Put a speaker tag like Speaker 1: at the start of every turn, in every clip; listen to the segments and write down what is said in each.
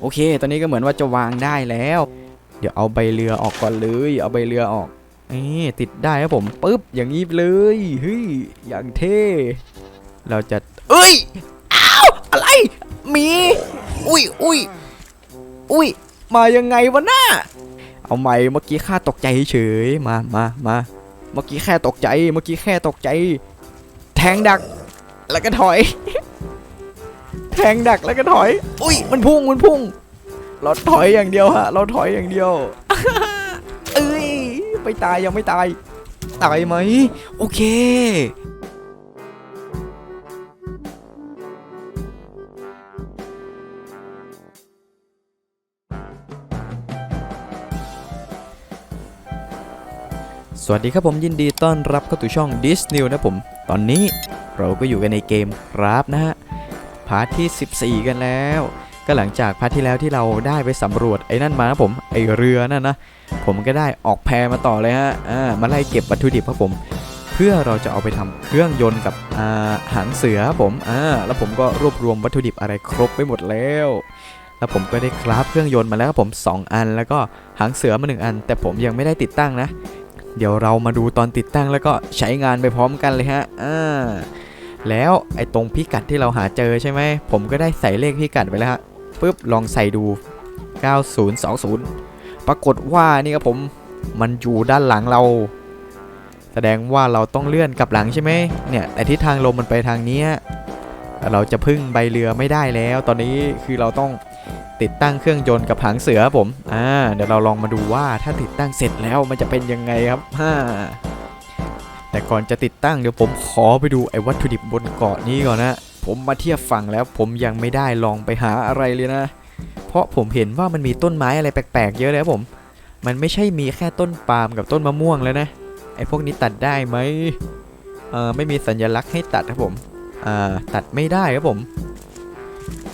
Speaker 1: โอเค ตอนนี้ก็เหมือนว่าจะวางได้แล้ว เดี๋ยวเอาใบเรือออกก่อนเลย เอาใบเรือออกนี่ติดได้ครับผมปุ๊บอย่างนี้เลยเฮ้ยอย่างเท่เราจะเอ้ยอ้าวอะไรมีอุ้ยอุ้ยอุ้ยมายังไงวะน่าเอาใหม่เมื่อกี้ข้าตกใจเฉยมามามาเมื่อกี้แค่ตกใจ เมื่อกี้แค่ตกใจ แทงดัก แล้วก็ถอย แทงดักแล้วก็ถอย อุ้ยมันพุ่งมันพุ่ง เราถอยอย่างเดียวฮะ เราถอยอย่างเดียว เอ้ยไปตายยังไม่ตาย ตายไหม โอเคสวัสดีครับผมยินดีต้อนรับเข้าสู่ช่อง Disney นะผม ตอนนี้เราก็อยู่กันในเกมครับนะฮะ พาร์ทที่ 14 กันแล้ว ก็หลังจากพาร์ทที่แล้วที่เราได้ไปสำรวจไอ้นั่นมานะผมไอเรือนั่นนะผมก็ได้ออกแพมาต่อเลยฮะอ่ามาไล่เก็บวัตถุดิบครับผม เพื่อเราจะเอาไปทำเครื่องยนต์กับอ่าหางเสือครับผมอ่าแล้วผมก็รวบรวมวัตถุดิบอะไรครบไปหมดแล้วแล้วผมก็ได้คราฟเครื่องยนต์มาแล้วครับผม 2 อัน แล้วก็หางเสือมา 1 อัน แต่ผมยังไม่ได้ติดตั้งนะ เดี๋ยวเรามาดูตอนติดตั้งแล้วก็ใช้งานไปพร้อมกันเลยฮะอ่า แล้วไอ้ตรงพิกัดที่เราหาเจอใช่ไหม ผมก็ได้ใส่เลขพิกัดไปแล้วฮะปุ๊บลองใส่ดู 9020 ปรากฏว่านี่ครับผมมันอยู่ด้านหลังเรา แสดงว่าเราต้องเลื่อนกลับหลังใช่ไหมเนี่ยแต่ทิศทางลมมันไปทางนี้ เราจะพึ่งใบเรือไม่ได้แล้ว ตอนนี้คือเราต้องติดตั้งเครื่องยนต์กับหางเสือครับผม อ่า เดี๋ยวเราลองมาดูว่าถ้าติดตั้งเสร็จแล้วมันจะเป็นยังไงครับฮ่า แต่ก่อนจะติดตั้งเดี๋ยวผมขอไปดูไอ้วัตถุดิบบนเกาะนี้ก่อนนะ ผมมาเทียบฝั่งแล้วผมยังไม่ได้ลองไปหาอะไรเลยนะ เพราะผมเห็นว่ามันมีต้นไม้อะไรแปลกๆ เยอะเลยครับผม มันไม่ใช่มีแค่ต้นปาล์มกับต้นมะม่วงแล้วนะ ไอ้พวกนี้ตัดได้ไหมเออไม่มีสัญลักษณ์ให้ตัดครับผมอ่าตัดไม่ได้ครับผม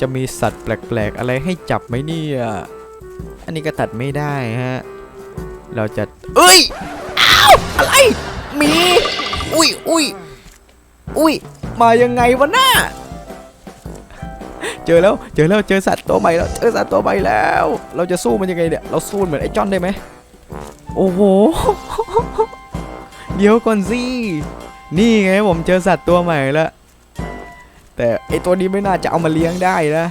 Speaker 1: จะมีสัตว์แปลกๆ อะไรให้จับไหมเนี่ยอันนี้ก็ตัดไม่ได้ฮะ เราจะ เอ้ย อ้าว อะไร หมี อุ้ยอุ้ยอุ้ยมายังไงวะน่าเจอแล้ว เจอแล้ว เจอสัตว์ตัวใหม่แล้ว เจอสัตว์ตัวใหม่แล้ว เราจะสู้มันยังไงเนี่ย เราสู้เหมือนไอ้จอนได้ไหมโอ้โห เดี๋ยวก่อนสิ นี่ไงผมเจอสัตว์ตัวใหม่แล้ว แต่ไอ้ตัวนี้ไม่น่าจะเอามาเลี้ยงได้นะ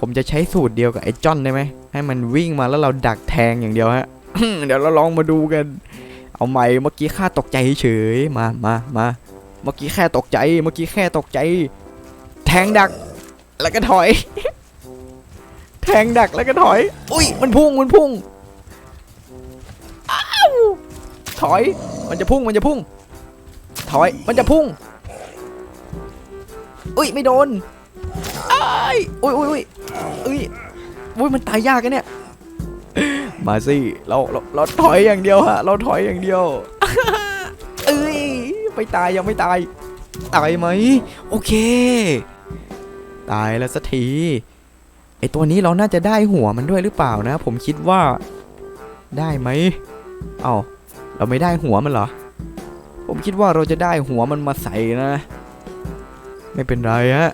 Speaker 1: ผมจะใช้สูตรเดียวกับไอ้จอนได้ไหม ให้มันวิ่งมาแล้วเราดักแทงอย่างเดียวฮะ เดี๋ยวเราลองมาดูกัน เอาใหม่เมื่อกี้ข้าตกใจเฉยมามามาเมื่อกี้แค่ตกใจ เมื่อกี้แค่ตกใจ แทงดัก แล้วก็ถอย แทงดักแล้วก็ถอย อุ้ย มันพุ่ง มันพุ่ง อ้าว ถอย มันจะพุ่ง มันจะพุ่ง ถอย มันจะพุ่ง อุ้ย ไม่โดนอ้ายอุ้ยอุ้ยอุ้ยอุ้ยอุ้ยมันตายยากกันเนี่ย มาสิเราเราเราถอยอย่างเดียวฮะ เราถอยอย่างเดียว เอ้ยไม่ตายยังไม่ตาย ตายไหม โอเค ตายแล้วสักทีไอตัวนี้เราน่าจะได้หัวมันด้วยหรือเปล่านะ ผมคิดว่า ได้ไหม เอ้าเราไม่ได้หัวมันเหรอ ผมคิดว่าเราจะได้หัวมันมาใส่นะ ไม่เป็นไรฮะ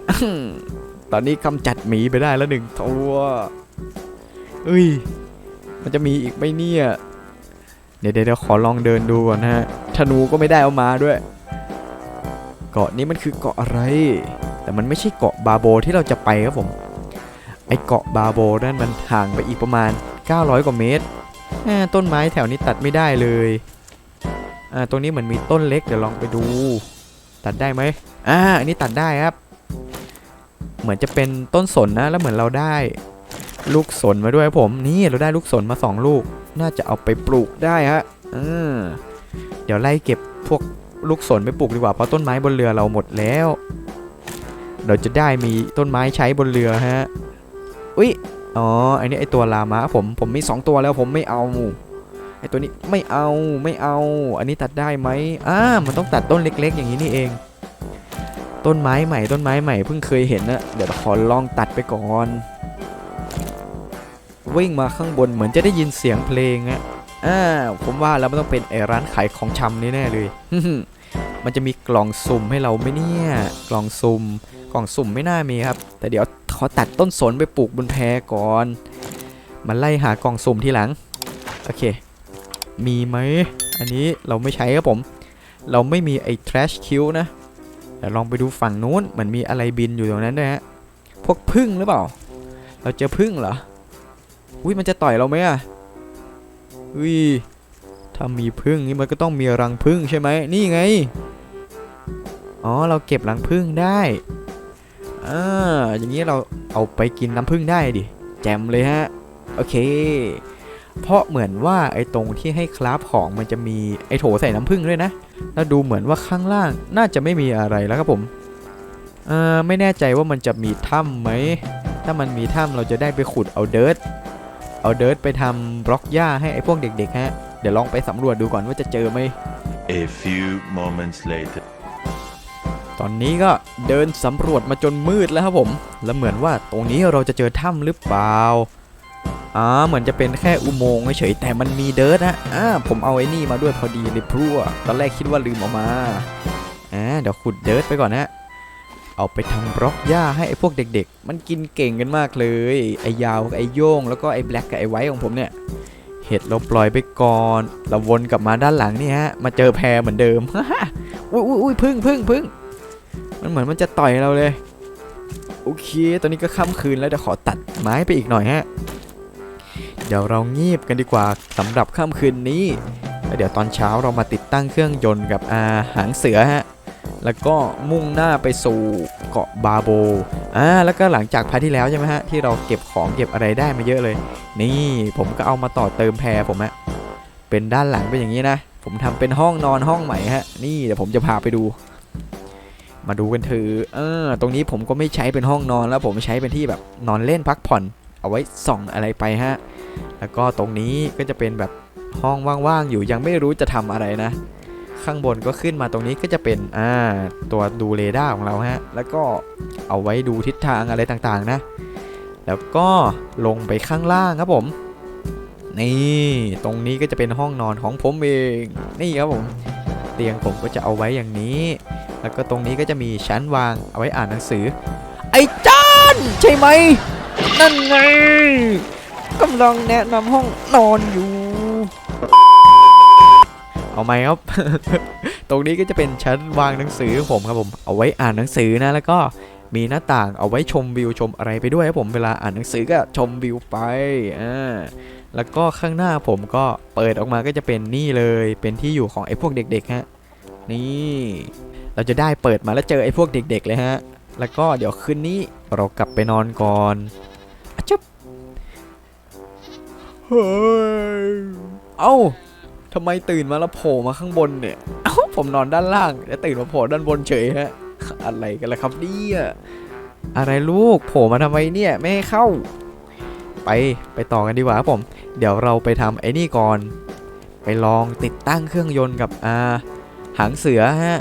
Speaker 1: ตอนนี้กำจัดหมีไปได้แล้วหนึ่งตัวเอ้ย มันจะมีอีกไหมเนี่ยเดี๋ยวเดี๋ยวขอลองเดินดูก่อนนะฮะธนูก็ไม่ได้เอามาด้วย เกาะนี้มันคือเกาะอะไร แต่มันไม่ใช่เกาะบาโบที่เราจะไปครับผม ไอเกาะบาโบนั่นมันห่างไปอีกประมาณ 900 กว่าเมตร ต้นไม้แถวนี้ตัดไม่ได้เลยอ่าตรงนี้เหมือนมีต้นเล็กเดี๋ยวลองไปดู ตัดได้ไหมอ่าอันนี้ตัดได้ครับ เหมือนจะเป็นต้นสนนะแล้วเหมือนเราได้ ลูกสนมาด้วยครับผมนี่เราได้ลูกสนมา 2 ลูก น่าจะเอาไปปลูกได้ฮะเออเดี๋ยวไล่เก็บพวกลูกสนไปปลูกดีกว่าเพราะต้นไม้บนเรือเราหมดแล้ว เราจะได้มีต้นไม้ใช้บนเรือฮะอุ้ยอ๋ออันนี้ไอตัวลามะผมผมมี 2 ตัวแล้วผมไม่เอาไอตัวนี้ไม่เอาไม่เอา อันนี้ตัดได้ไหมอ่ามันต้องตัดต้นเล็ก ๆ อย่างนี้นี่เอง ต้นไม้ใหม่ต้นไม้ใหม่เพิ่งเคยเห็นนะเดี๋ยวขอลองตัดไปก่อน วิ่งมาข้างบนเหมือนจะได้ยินเสียงเพลงอะอ่าผมว่าแล้วมันต้องเป็นไอร้านขายของชำนี่แน่เลยมันจะมีกล่องสุ่มให้เราไหมเนี่ย กล่องสุ่ม กล่องสุ่มไม่น่ามีครับ แต่เดี๋ยวขอตัดต้นสนไปปลูกบนแพก่อน มาไล่หากล่องสุ่มทีหลัง โอเค มีไหม อันนี้เราไม่ใช้ครับผม เราไม่มีไอ้ trash kill นะเดี๋ยวลองไปดูฝั่งนู้นเหมือนมีอะไรบินอยู่ตรงนั้นด้วยฮะ พวกพึ่งหรือเปล่า เราเจอพึ่งเหรอ อุ้ยมันจะต่อยเราไหมอะอุ้ยถ้ามีพึ่งนี่มันก็ต้องมีรังพึ่งใช่ไหมนี่ไง อ๋อเราเก็บรังพึ่งได้อ่าอย่างนี้เราเอาไปกินน้ำพึ่งได้ดิ แจมเลยฮะ โอเค เพราะเหมือนว่าไอ้ตรงที่ให้คราฟของมันจะมีไอ้โถใส่น้ำผึ้งด้วยนะ แล้วดูเหมือนว่าข้างล่างน่าจะไม่มีอะไรแล้วครับผมเอ่อไม่แน่ใจว่ามันจะมีถ้ำไหม ถ้ามันมีถ้ำเราจะได้ไปขุดเอาเดิร์ต เอาเดิร์ตไปทำบล็อกหญ้าให้ไอ้พวกเด็กๆฮะ เดี๋ยวลองไปสำรวจดูก่อนว่าจะเจอไหม
Speaker 2: A few moments later.
Speaker 1: ตอนนี้ก็เดินสำรวจมาจนมืดแล้วครับผม แล้วเหมือนว่าตรงนี้เราจะเจอถ้ำหรือเปล่า อ่า เหมือนจะเป็นแค่อุโมงค์เฉยๆแต่มันมีเดิร์ดนะอ่า ผมเอาไอ้นี่มาด้วยพอดีเลยพรั่ว ตอนแรกคิดว่าลืมเอามา อ่า เดี๋ยวขุดเดิร์ดไปก่อนนะ เอาไปทำบล็อกหญ้าให้ไอ้พวกเด็ก ๆ มันกินเก่งกันมากเลย ไอ้ยาวกับไอ้โย่งแล้วก็ไอ้แบล็กกับไอ้ไวท์ของผมเนี่ย เห็ดเราปล่อยไปก่อน เราวนกลับมาด้านหลังนี่ฮะ มาเจอแพรเหมือนเดิม อุ้ยอุ้ยอุ้ยพึ่งพึ่งพึ่งมันเหมือนมันจะต่อยเราเลย โอเค ตอนนี้ก็ค่ำคืนแล้วเดี๋ยวขอตัดไม้ไปอีกหน่อยฮะ เดี๋ยวเรางีบกันดีกว่าสำหรับค่ำคืนนี้ แล้วเดี๋ยวตอนเช้าเรามาติดตั้งเครื่องยนต์กับอาหางเสือฮะ แล้วก็มุ่งหน้าไปสู่เกาะบาโบอ่าแล้วก็หลังจากพาร์ทที่แล้วใช่ไหมฮะที่เราเก็บของเก็บอะไรได้มาเยอะเลย นี่ผมก็เอามาต่อเติมแพรผมฮะเป็นด้านหลังเป็นอย่างนี้นะ ผมทำเป็นห้องนอนห้องใหม่ฮะนี่เดี๋ยวผมจะพาไปดู มาดูกันเถอะเออตรงนี้ผมก็ไม่ใช้เป็นห้องนอนแล้วผมใช้เป็นที่แบบนอนเล่นพักผ่อน เอาไว้ส่องอะไรไปฮะแล้วก็ตรงนี้ก็จะเป็นแบบห้องว่างๆอยู่ยังไม่รู้จะทำอะไรนะ ข้างบนก็ขึ้นมาตรงนี้ก็จะเป็นอ่าตัวดูเรดาร์ของเราฮะ แล้วก็เอาไว้ดูทิศทางอะไรต่างๆนะ แล้วก็ลงไปข้างล่างครับผม นี่ตรงนี้ก็จะเป็นห้องนอนของผมเอง นี่ครับผม เตียงผมก็จะเอาไว้อย่างนี้ แล้วก็ตรงนี้ก็จะมีชั้นวางเอาไว้อ่านหนังสือ ไอ้จานใช่ไหม นั่นไงกำลังแนะนำห้องนอนอยู่ เอาไหมครับ ตรงนี้ก็จะเป็นชั้นวางหนังสือผมครับผมเอาไว้อ่านหนังสือนะแล้วก็มีหน้าต่างเอาไว้ชมวิวชมอะไรไปด้วยครับผมเวลาอ่านหนังสือก็ชมวิวไปอ่าแล้วก็ข้างหน้าผมก็เปิดออกมาก็จะเป็นนี่เลยเป็นที่อยู่ของไอ้พวกเด็กๆฮะนี่เราจะได้เปิดมาแล้วเจอไอ้พวกเด็ก ๆ เลยฮะ แล้วก็เดี๋ยวคืนนี้เรากลับไปนอนก่อนอจุ๊บเฮ้ยเอ้า ทำไมตื่นมาแล้วโผล่มาข้างบนเนี่ย เอ้าผมนอนด้านล่างแล้วตื่นมาโผล่ด้านบนเฉยฮะ อะไรกันล่ะครับเนี่ยอะไรลูกโผล่มาทำไมเนี่ยไม่ให้เข้า ไปไปต่อกันดีกว่าครับผม เดี๋ยวเราไปทำไอ้นี่ก่อน ไปลองติดตั้งเครื่องยนต์กับอ่าหางเสือฮะ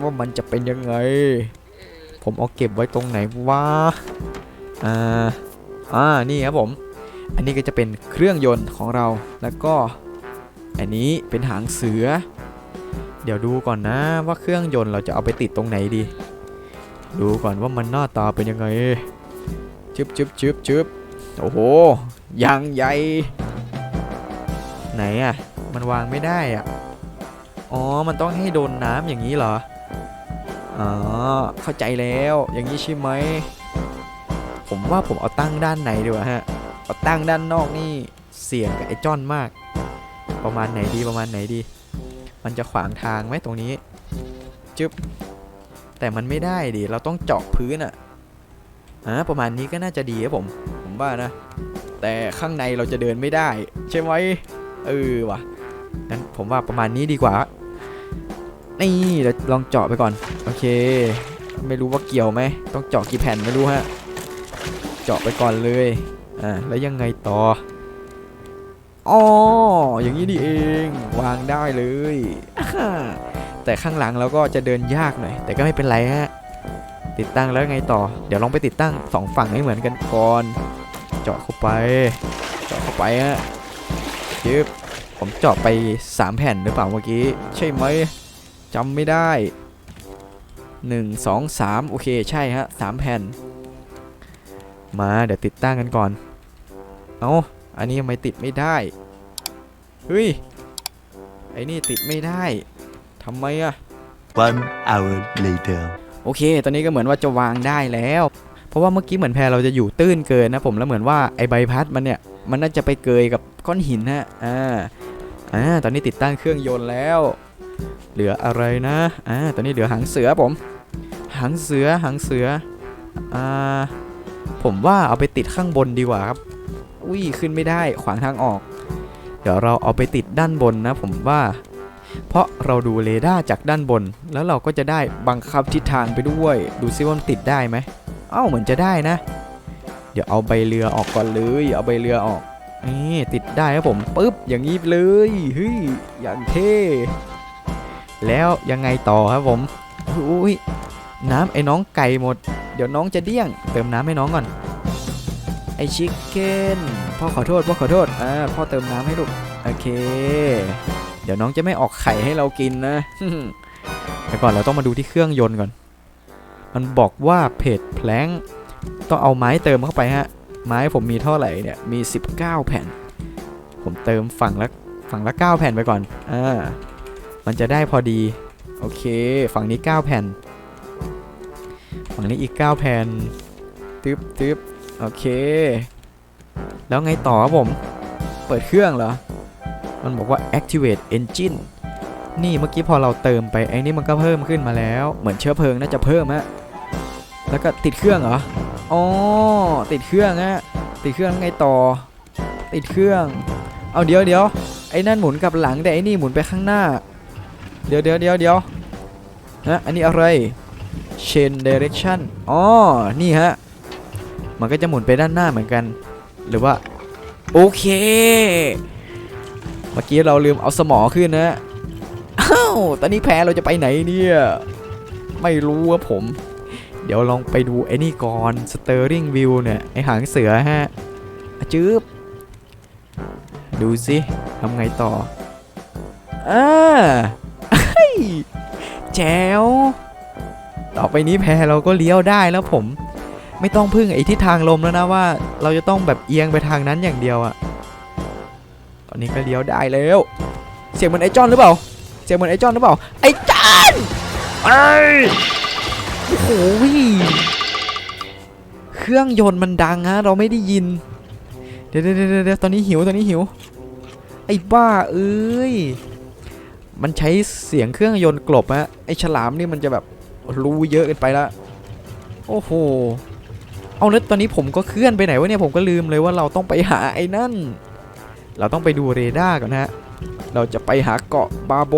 Speaker 1: ว่ามันจะเป็นยังไง ผมเอาเก็บไว้ตรงไหนวะอ่าอ่านี่ครับผม อันนี้ก็จะเป็นเครื่องยนต์ของเราแล้วก็ อันนี้เป็นหางเสือ เดี๋ยวดูก่อนนะว่าเครื่องยนต์เราจะเอาไปติดตรงไหนดี ดูก่อนว่ามันหน้าตาเป็นยังไงชึบชึบชึบชึบโอ้โหยางใหญ่ ไหนอะมันวางไม่ได้อะอ๋อ มันต้องให้โดนน้ำอย่างนี้เหรอ อ๋อ เข้าใจแล้ว อย่างนี้ใช่ไหม ผมว่าผมเอาตั้งด้านไหนดีว่าฮะ เอาตั้งด้านนอกนี่เสี่ยงกับไอ้จ้อนมาก ประมาณไหนดีประมาณไหนดี มันจะขวางทางไหมตรงนี้ จึ๊บ แต่มันไม่ได้ดิ เราต้องเจาะพื้นอะอ่าประมาณนี้ก็น่าจะดีครับผม ผมว่านะ แต่ข้างในเราจะเดินไม่ได้ ใช่ไหมเออว่ะงั้นผมว่าประมาณนี้ดีกว่า นี่เดี๋ยวลองเจาะไปก่อน โอเค ไม่รู้ว่าเกี่ยวไหม ต้องเจาะกี่แผ่นไม่รู้ฮะ เจาะไปก่อนเลย อ่า แล้วยังไงต่อ อ๋ออย่างนี้นี่เองวางได้เลยอ่าแต่ข้างหลังเราก็จะเดินยากหน่อย แต่ก็ไม่เป็นไรฮะ ติดตั้งแล้วไงต่อ เดี๋ยวลองไปติดตั้งสองฝั่งให้เหมือนกันก่อน เจาะเข้าไป เจาะเข้าไปฮะยึบผมเจาะไป 3 แผ่นหรือเปล่าเมื่อกี้ ใช่ไหมจำไม่ได้ 1 2 3 โอเคใช่ฮะ3แผ่น มาเดี๋ยวติดตั้งกันก่อน เอา อันนี้ทำไมติดไม่ได้ เฮ้ย ไอ้นี่ติดไม่ได้ทำไมอะ
Speaker 2: One hour later.
Speaker 1: โอเค ตอนนี้ก็เหมือนว่าจะวางได้แล้ว เพราะว่าเมื่อกี้เหมือนแพรเราจะอยู่ตื้นเกินนะผม แล้วเหมือนว่าไอ้ใบพัดมันเนี่ย มันน่าจะไปเกยกับก้อนหินฮะอ่า อ่า ตอนนี้ติดตั้งเครื่องยนต์แล้ว เหลืออะไรนะ อ่า ตอนนี้เหลือหางเสือผม หางเสือ หางเสือ อ่า ผมว่าเอาไปติดข้างบนดีกว่าครับ อุ้ยขึ้นไม่ได้ขวางทางออก เดี๋ยวเราเอาไปติดด้านบนนะผมว่า เพราะเราดูเรดาร์จากด้านบน แล้วเราก็จะได้บังคับทิศทางไปด้วย ดูซิว่ามันติดได้ไหมเอ้าเหมือนจะได้นะ เดี๋ยวเอาใบเรือออกก่อนเลยเอาใบเรือออกนี่ติดได้ครับผมปึ๊บอย่างนี้เลยเฮ้ยอย่างเท่แล้วยังไงต่อครับผมอุ้ยน้ำไอ้น้องไก่หมด เดี๋ยวน้องจะเดี้ยง เติมน้ำให้น้องก่อน ไอชิคเก้นพ่อขอโทษพ่อขอโทษอ่าพ่อเติมน้ำให้ลูกโอเค เดี๋ยวน้องจะไม่ออกไข่ให้เรากินนะแต่ก่อนเราต้องมาดูที่เครื่องยนต์ก่อน มันบอกว่าเพจแพลงต้องเอาไม้เติมเข้าไปฮะ ไม้ผมมีเท่าไหร่เนี่ยมี 19 แผ่น ผมเติมฝั่งละฝั่งละ 9 แผ่นไปก่อนอ่ามันจะได้พอดี โอเค ฝั่งนี้ 9 แผ่น ฝั่งนี้อีก 9 แผ่นตึ๊บตึ๊บ โอเค แล้วไงต่อครับผม เปิดเครื่องเหรอ มันบอกว่า activate engine นี่เมื่อกี้พอเราเติมไปไอ้นี่มันก็เพิ่มขึ้นมาแล้ว เหมือนเชื้อเพลิงน่าจะเพิ่มฮะ แล้วก็ติดเครื่องเหรอ อ๋อ ติดเครื่องฮะ ติดเครื่องไงต่อ ติดเครื่อง เอาเดี๋ยวเดี๋ยวไอ้นั่นหมุนกลับหลังแต่ไอ้นี่หมุนไปข้างหน้า เดี๋ยวเดี๋ยวเดี๋ยวเดี๋ยวนะอันนี้อะไร chain direction อ๋อ นี่ฮะ มันก็จะหมุนไปด้านหน้าเหมือนกัน หรือว่า โอเค เมื่อกี้เราลืมเอาสมอขึ้นนะอ้าวตอนนี้แพ้เราจะไปไหนเนี่ย ไม่รู้ว่าผม เดี๋ยวลองไปดูไอ้นี่ก่อน Steering Wheel เนี่ย ไอหางเสือฮะจืบดูสิทำไงต่ออ่าเฮ้ยแจ๋วต่อไปนี้แพเราก็เลี้ยวได้แล้วผม ไม่ต้องพึ่งไอ้ทิศทางลมแล้วนะว่า เราจะต้องแบบเอียงไปทางนั้นอย่างเดียวอะตอนนี้ก็เลี้ยวได้แล้ว เสียงเหมือนไอจอนหรือเปล่า เสียงเหมือนไอจอนหรือเปล่า ไอจอนไอโอ้โหเครื่องยนต์มันดังฮะเราไม่ได้ยินเดี๋ยวเดี๋ยวเดี๋ยวเดี๋ยวตอนนี้หิวตอนนี้หิว ไอ้บ้าเอ้ย มันใช้เสียงเครื่องยนต์กลบฮะไอฉลามนี่มันจะแบบรู้เยอะเกินไปละโอ้โห เอาแล้วตอนนี้ผมก็เคลื่อนไปไหนวะเนี่ยผมก็ลืมเลยว่าเราต้องไปหาไอ้นั่น เราต้องไปดูเรดาร์ก่อนฮะ เราจะไปหาเกาะบาโบ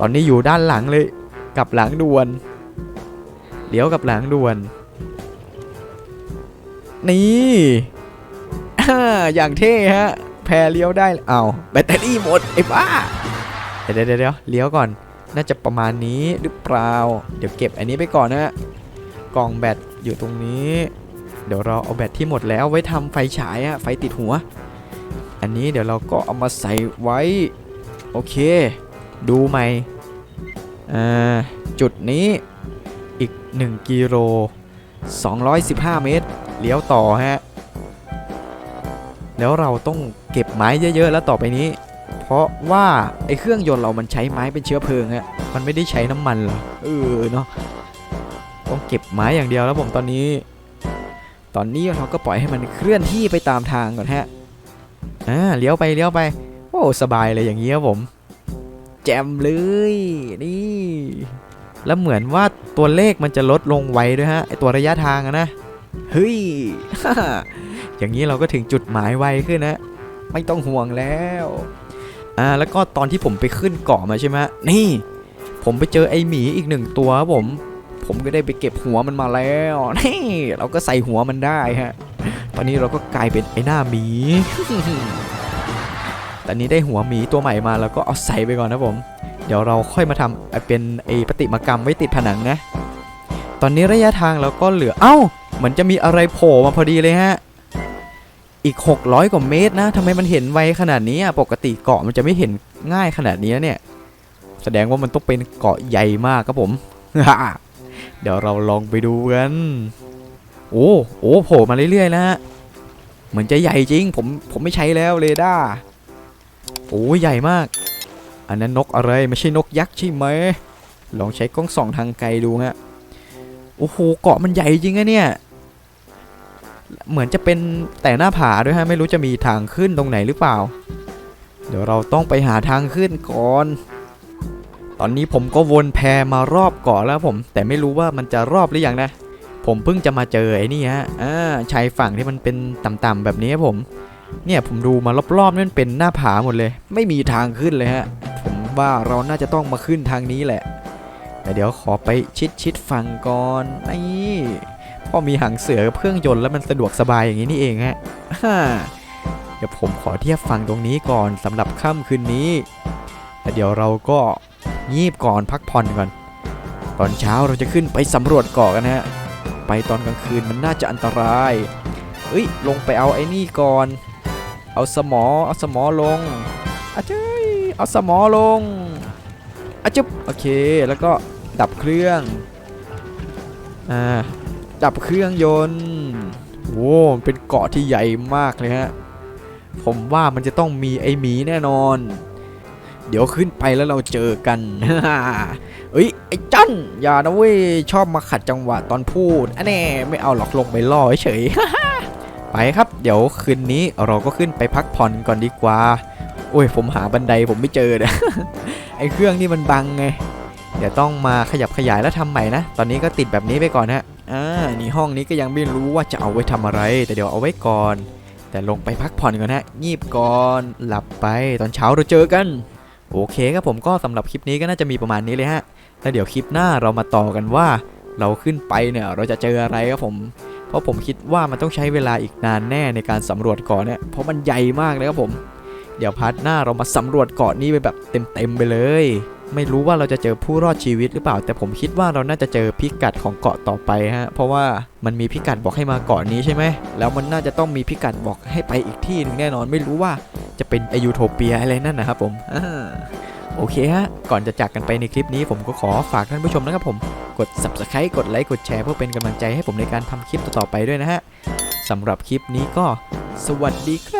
Speaker 1: ตอนนี้อยู่ด้านหลังเลย กับหลังด่วนเลี้ยวกับหลังด่วน นี่ออย่างเท่ฮะ แพรเลี้ยวได้ เอาแบตเตอรี่หมดไอ้บ้าเดี๋ยวเดี๋ยวเดี๋ยวเลี้ยวก่อน น่าจะประมาณนี้หรือเปล่า เดี๋ยวเก็บอันนี้ไปก่อนนะฮะ กล่องแบตอยู่ตรงนี้ เดี๋ยวเราเอาแบตที่หมดแล้วไว้ทำไฟฉายอะไฟติดหัว อันนี้เดี๋ยวเราก็เอามาใส่ไว้ โอเค ดูใหม่จุดนี้อีก 1กิโล215 เมตร เลี้ยวต่อฮะ แล้วเราต้องเก็บไม้เยอะ ๆ แล้วต่อไปนี้ เพราะว่าไอ้เครื่องยนต์เรามันใช้ไม้เป็นเชื้อเพลิงฮะ มันไม่ได้ใช้น้ำมันหรอ เออเนาะ ต้องเก็บไม้อย่างเดียวแล้วผมตอนนี้ ตอนนี้เราก็ปล่อยให้มันเคลื่อนที่ไปตามทางก่อนฮะอ่าเลี้ยวไปเลี้ยวไปโอ้สบายเลยอย่างนี้ครับผม แจมเลยนี่ แล้วเหมือนว่าตัวเลขมันจะลดลงไวด้วยฮะไอตัวระยะทางนะเฮ้ยอย่างนี้เราก็ถึงจุดหมายไวขึ้นนะ ไม่ต้องห่วงแล้วอ่าแล้วก็ตอนที่ผมไปขึ้นเกาะมาใช่ไหมนี่ ผมไปเจอไอหมีอีกหนึ่งตัวครับผม ผมก็ได้ไปเก็บหัวมันมาแล้วนี่เราก็ใส่หัวมันได้ฮะ ตอนนี้เราก็กลายเป็นไอ้หน้าหมีตอนนี้ได้หัวหมีตัวใหม่มาแล้วก็เอาใส่ไปก่อนนะผม เดี๋ยวเราค่อยมาทำเป็นไอ้ปฏิมากรรมไว้ติดผนังนะ ตอนนี้ระยะทางเราก็เหลือ เอ้า เหมือนจะมีอะไรโผล่มาพอดีเลยฮะ อีก 600 กว่าเมตรนะทำไมมันเห็นไวขนาดนี้ปกติเกาะมันจะไม่เห็นง่ายขนาดนี้เนี่ย แสดงว่ามันต้องเป็นเกาะใหญ่มากครับผม เดี๋ยวเราลองไปดูกัน โอ้โอ้โผล่มาเรื่อยๆนะฮะเหมือนจะใหญ่จริง ผมผมไม่ใช้แล้วเรดาร์โอ้ใหญ่มาก อันนั้นนกอะไรไม่ใช่นกยักษ์ใช่ไหมลองใช้กล้องส่องทางไกลดูฮะโอ้โหเกาะมันใหญ่จริงอะเนี่ยเหมือนจะเป็นแต่หน้าผาด้วยฮะไม่รู้จะมีทางขึ้นตรงไหนหรือเปล่า เดี๋ยวเราต้องไปหาทางขึ้นก่อน ตอนนี้ผมก็วนแพมารอบเกาะแล้วผม แต่ไม่รู้ว่ามันจะรอบหรือยังนะ ผมเพิ่งจะมาเจอไอ้นี่ฮะอ่าชายฝั่งที่มันเป็นต่ำๆแบบนี้ผม เนี่ยผมดูมารอบๆนั่นเป็นหน้าผาหมดเลย ไม่มีทางขึ้นเลยฮะ ผมว่าเราน่าจะต้องมาขึ้นทางนี้แหละ แต่เดี๋ยวขอไปชิดๆฝั่งก่อนนี่พอมีหางเสือเครื่องยนต์แล้วมันสะดวกสบายอย่างนี้นี่เองฮะเดี๋ยวผมขอเทียบฟังตรงนี้ก่อนสำหรับค่ำคืนนี้แต่เดี๋ยวเราก็ งีบก่อนพักผ่อนก่อน ตอนเช้าเราจะขึ้นไปสำรวจเกาะกันฮะ ไปตอนกลางคืนมันน่าจะอันตราย เอ้ย ลงไปเอาไอ้นี่ก่อน เอาสมอ เอาสมอลงอาเจ้ยเอาสมอลงอาจุบโอเค แล้วก็ดับเครื่อง อ่า ดับเครื่องยนต์โว้มันเป็นเกาะที่ใหญ่มากเลยฮะ ผมว่ามันจะต้องมีไอหมีแน่นอน เดี๋ยวขึ้นไปแล้วเราเจอกันเอ้ยไอ้จันอย่านะเว้ยชอบมาขัดจังหวะตอนพูดอันแน่ไม่เอาหรอกลงไปล่อเฉยไปครับ เดี๋ยวคืนนี้เราก็ขึ้นไปพักผ่อนก่อนดีกว่า โอ้ยผมหาบันไดผมไม่เจอนะไอ้เครื่องนี่มันบังไงเดี๋ยวต้องมาขยับขยายแล้วทำใหม่นะ ตอนนี้ก็ติดแบบนี้ไปก่อนฮะอ่านี่ห้องนี้ก็ยังไม่รู้ว่าจะเอาไว้ทำอะไร แต่เดี๋ยวเอาไว้ก่อน แต่ลงไปพักผ่อนก่อนฮะงีบก่อนหลับไปตอนเช้าเราเจอกัน โอเคครับผมก็สำหรับคลิปนี้ก็น่าจะมีประมาณนี้เลยฮะ แล้วเดี๋ยวคลิปหน้าเรามาต่อกันว่า เราขึ้นไปเนี่ยเราจะเจออะไรครับผม เพราะผมคิดว่ามันต้องใช้เวลาอีกนานแน่ในการสำรวจเกาะเนี่ย เพราะมันใหญ่มากเลยครับผม เดี๋ยวพาร์ทหน้าเรามาสำรวจเกาะนี้ไปแบบเต็มๆไปเลย ไม่รู้ว่าเราจะเจอผู้รอดชีวิตหรือเปล่า แต่ผมคิดว่าเราน่าจะเจอพิกัดของเกาะต่อไปฮะ เพราะว่ามันมีพิกัดบอกให้มาเกาะนี้ใช่ไหมแล้วมันน่าจะต้องมีพิกัดบอกให้ไปอีกที่หนึ่งแน่นอน ไม่รู้ว่า จะเป็นไอยูโทเปียอะไรนั่นนะครับผมโอเคฮะ ก่อนจะจากกันไปในคลิปนี้ผมก็ขอฝากท่านผู้ชมนะครับผม กด subscribe กดไลค์ กดแชร์เพื่อเป็นกำลังใจให้ผมในการทำคลิปต่อๆไปด้วยนะฮะสำหรับคลิปนี้ก็สวัสดีครับ